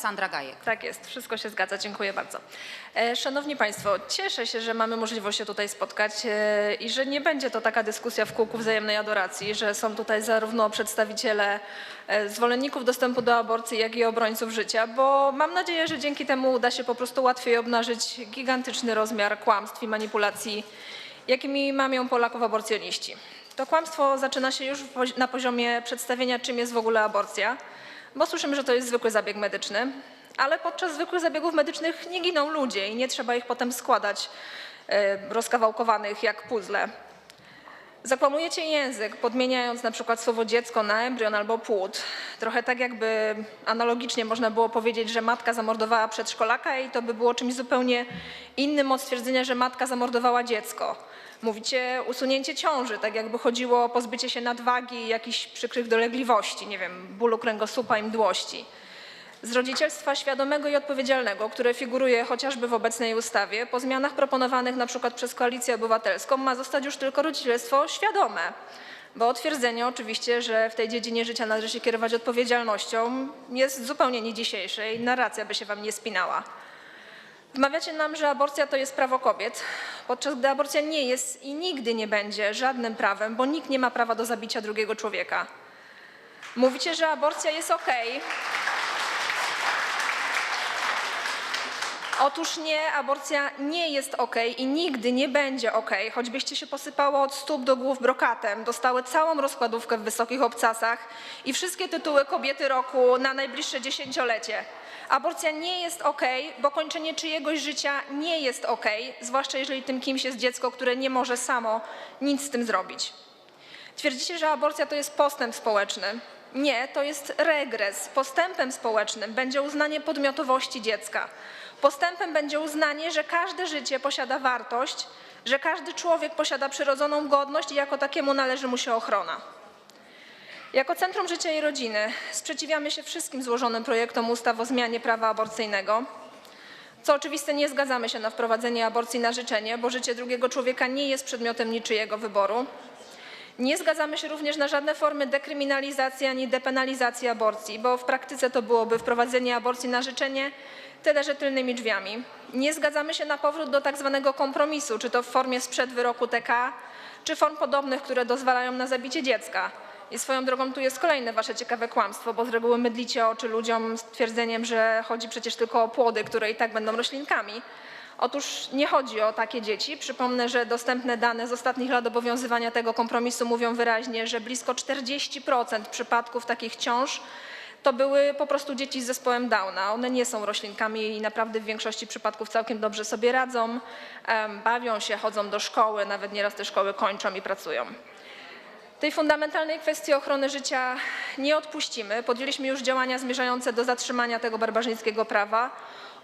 Sandra Gajek. Tak jest, wszystko się zgadza, dziękuję bardzo. E, Szanowni Państwo, cieszę się, że mamy możliwość się tutaj spotkać e, i że nie będzie to taka dyskusja w kółku wzajemnej adoracji, że są tutaj zarówno przedstawiciele e, zwolenników dostępu do aborcji, jak i obrońców życia, bo mam nadzieję, że dzięki temu uda się po prostu łatwiej obnażyć gigantyczny rozmiar kłamstw i manipulacji, jakimi mamią Polaków aborcjoniści. To kłamstwo zaczyna się już na poziomie przedstawienia, czym jest w ogóle aborcja, bo słyszymy, że to jest zwykły zabieg medyczny, ale podczas zwykłych zabiegów medycznych nie giną ludzie i nie trzeba ich potem składać e, rozkawałkowanych jak puzzle. Zakłamujecie język, podmieniając na przykład słowo dziecko na embrion albo płód. Trochę tak jakby analogicznie można było powiedzieć, że matka zamordowała przedszkolaka i to by było czymś zupełnie innym od stwierdzenia, że matka zamordowała dziecko. Mówicie usunięcie ciąży, tak jakby chodziło o pozbycie się nadwagi i jakichś przykrych dolegliwości, nie wiem, bólu kręgosłupa i mdłości. Z rodzicielstwa świadomego i odpowiedzialnego, które figuruje chociażby w obecnej ustawie, po zmianach proponowanych przykład przez Koalicję Obywatelską ma zostać już tylko rodzicielstwo świadome. Bo twierdzenie oczywiście, że w tej dziedzinie życia należy się kierować odpowiedzialnością jest zupełnie nie dzisiejsze i narracja by się wam nie spinała. Wmawiacie nam, że aborcja to jest prawo kobiet, podczas gdy aborcja nie jest i nigdy nie będzie żadnym prawem, bo nikt nie ma prawa do zabicia drugiego człowieka. Mówicie, że aborcja jest okej. Otóż nie, aborcja nie jest ok i nigdy nie będzie ok, choćbyście się posypało od stóp do głów brokatem, dostały całą rozkładówkę w wysokich obcasach i wszystkie tytuły kobiety roku na najbliższe dziesięciolecie. Aborcja nie jest ok, bo kończenie czyjegoś życia nie jest ok, zwłaszcza jeżeli tym kimś jest dziecko, które nie może samo nic z tym zrobić. Twierdzicie, że aborcja to jest postęp społeczny. Nie, to jest regres. Postępem społecznym będzie uznanie podmiotowości dziecka. Postępem będzie uznanie, że każde życie posiada wartość, że każdy człowiek posiada przyrodzoną godność i jako takiemu należy mu się ochrona. Jako Centrum Życia i Rodziny sprzeciwiamy się wszystkim złożonym projektom ustaw o zmianie prawa aborcyjnego. Co oczywiste, nie zgadzamy się na wprowadzenie aborcji na życzenie, bo życie drugiego człowieka nie jest przedmiotem niczyjego wyboru. Nie zgadzamy się również na żadne formy dekryminalizacji ani depenalizacji aborcji, bo w praktyce to byłoby wprowadzenie aborcji na życzenie, tyle że tylnymi drzwiami. Nie zgadzamy się na powrót do tak zwanego kompromisu, czy to w formie sprzed wyroku TK, czy form podobnych, które dozwalają na zabicie dziecka. I swoją drogą tu jest kolejne wasze ciekawe kłamstwo, bo z reguły mydlicie oczy ludziom z twierdzeniem, że chodzi przecież tylko o płody, które i tak będą roślinkami. Otóż nie chodzi o takie dzieci. Przypomnę, że dostępne dane z ostatnich lat obowiązywania tego kompromisu mówią wyraźnie, że blisko 40% przypadków takich ciąż to były po prostu dzieci z zespołem Downa. One nie są roślinkami i naprawdę w większości przypadków całkiem dobrze sobie radzą, bawią się, chodzą do szkoły, nawet nieraz te szkoły kończą i pracują. Tej fundamentalnej kwestii ochrony życia nie odpuścimy. Podjęliśmy już działania zmierzające do zatrzymania tego barbarzyńskiego prawa.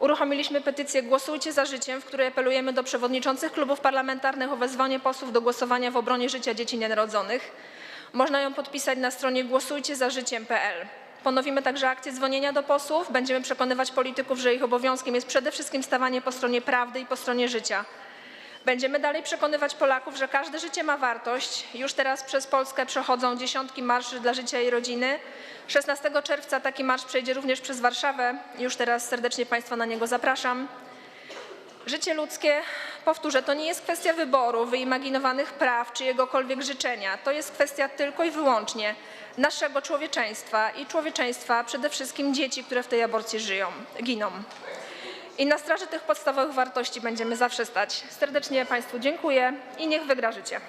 Uruchomiliśmy petycję Głosujcie za życiem, w której apelujemy do przewodniczących klubów parlamentarnych o wezwanie posłów do głosowania w obronie życia dzieci nienarodzonych. Można ją podpisać na stronie głosujciezażyciem.pl. Ponowimy także akcję dzwonienia do posłów. Będziemy przekonywać polityków, że ich obowiązkiem jest przede wszystkim stawanie po stronie prawdy i po stronie życia. Będziemy dalej przekonywać Polaków, że każde życie ma wartość. Już teraz przez Polskę przechodzą dziesiątki marszy dla życia i rodziny. 16 czerwca taki marsz przejdzie również przez Warszawę. Już teraz serdecznie Państwa na niego zapraszam. Życie ludzkie, powtórzę, to nie jest kwestia wyboru, wyimaginowanych praw czy jegokolwiek życzenia. To jest kwestia tylko i wyłącznie naszego człowieczeństwa i człowieczeństwa przede wszystkim dzieci, które w tej aborcji żyją, giną. I na straży tych podstawowych wartości będziemy zawsze stać. Serdecznie Państwu dziękuję i niech wygra życie.